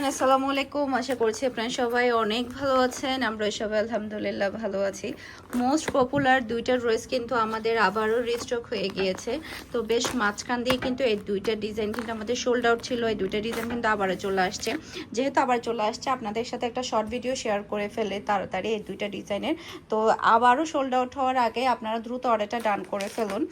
Everyone, আসসালামু আলাইকুম। আশা করছি আপনারা সবাই অনেক ভালো আছেন। আমরা সবাই আলহামদুলিল্লাহ ভালো আছি। মোস্ট পপুলার দুইটা ড্রেস কিন্তু আমাদের আবারও রিস্টক হয়ে গিয়েছে। তো বেশ মাঝখান দিয়ে কিন্তু এই দুইটা ডিজাইন কিন্তু আমাদের শোল্ড আউট ছিল। এই দুইটা ডিজাইন কিন্তু আবারও চলে আসছে। যেহেতু আবার চলে আসছে, আপনাদের সাথে একটা শর্ট ভিডিও শেয়ার করে ফেলে তাড়াতাড়ি এই দুইটা ডিজাইনের তো আবারও শোল্ড আউট হওয়ার আগে আপনারা দ্রুত অর্ডারটা ডান করে ফেলুন।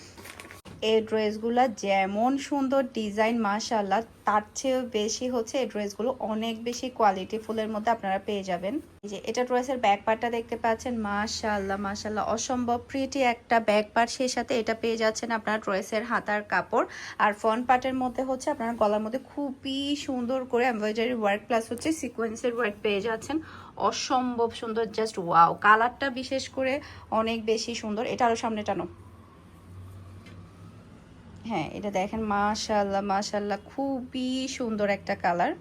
এই ড্রেসগুলো যেমন সুন্দর ডিজাইন মাশাল্লাহ তার চেয়েও বেশি হচ্ছে এই ড্রেসগুলো অনেক বেশি কোয়ালিটি ফুলের মধ্যে আপনারা পেয়ে যাবেন। যে এটা ড্রেসের ব্যাক পার্টটা দেখতে পাচ্ছেন মাশাল্লাহ মাশাল্লাহ অসম্ভব প্রিটি একটা ব্যাক পার্ট সেই সাথে এটা পেয়ে যাচ্ছেন আপনারা ড্রেসের হাতার কাপড়। আর ফ্রন্ট পার্টের মধ্যে হচ্ছে আপনার গলার মধ্যে খুবই সুন্দর করে এমব্রয়ডারি ওয়ার্ক প্লাস হচ্ছে সিকোয়েন্সের ওয়ার্ক পেয়ে যাচ্ছেন। অসম্ভব সুন্দর জাস্ট ওয়াও কালারটা বিশেষ করে অনেক বেশি সুন্দর। এটা আরও সামনে টানো। হ্যাঁ এটা দেখেন মাশাল্লাহ মাশাল্লাহ খুবই সুন্দর একটা কালার।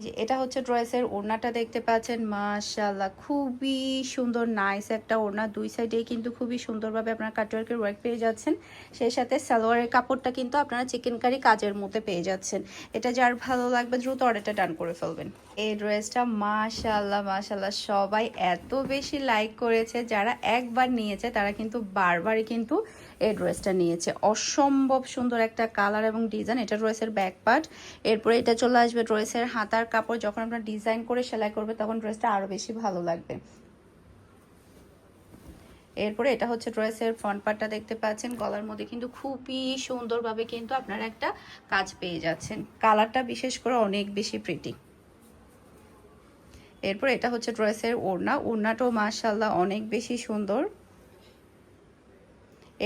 এটা হচ্ছে ড্রেসের ওড়নাটা দেখতে পাচ্ছেন। মাশাল্লাহ খুবই সুন্দর নাইস একটা ওড়না। দুই সাইডেই কিন্তু খুবই সুন্দরভাবে আপনারা কাটওয়ার্কের ওয়ার্ক পেয়ে যাচ্ছেন। সেই সাথে সালোয়ারের কাপড়টা কিন্তু আপনারা চিকেন কারি কাজের মধ্যে পেয়ে যাচ্ছেন। এটা যার ভালো লাগবে দ্রুত অর্ডারটা ডান করে ফেলবেন। এই ড্রেসটা মাশাল্লাহ মাশাল্লাহ সবাই এত বেশি লাইক করেছে। যারা একবার নিয়েছে, তারা কিন্তু বারবারই কিন্তু এই ড্রেসটা নিয়েছে। অসম্ভব সুন্দর একটা কালার এবং ডিজাইন এটা ড্রেসের ব্যাক পার্ট এরপরে এটা চলে আসবে ড্রেসের হাতার কাপড় যখন আপনার ডিজাইন করে সেলাই করবে, তখন ড্রেসটা আরও বেশি ভালো লাগবে। এরপরে এটা হচ্ছে ড্রেসের ফ্রন্ট পার্টটা দেখতে পাচ্ছেন। গলার মধ্যে কিন্তু খুবই সুন্দরভাবে কিন্তু আপনারা একটা কাজ পেয়ে যাচ্ছেন। কালারটা বিশেষ করে অনেক বেশি প্রিটি এরপর এটা হচ্ছে ড্রেসের ওড়না। ওড়নাটাও মাশাল্লাহ অনেক বেশি সুন্দর।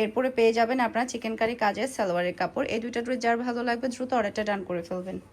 এরপরে পেয়ে যাবেন আপনার চিকেন কারি কাজের সালোয়ারের কাপড়। এই দুইটা ড্রেস যার ভালো লাগবে, দ্রুত অর্ডারটা ডান করে ফেলবেন।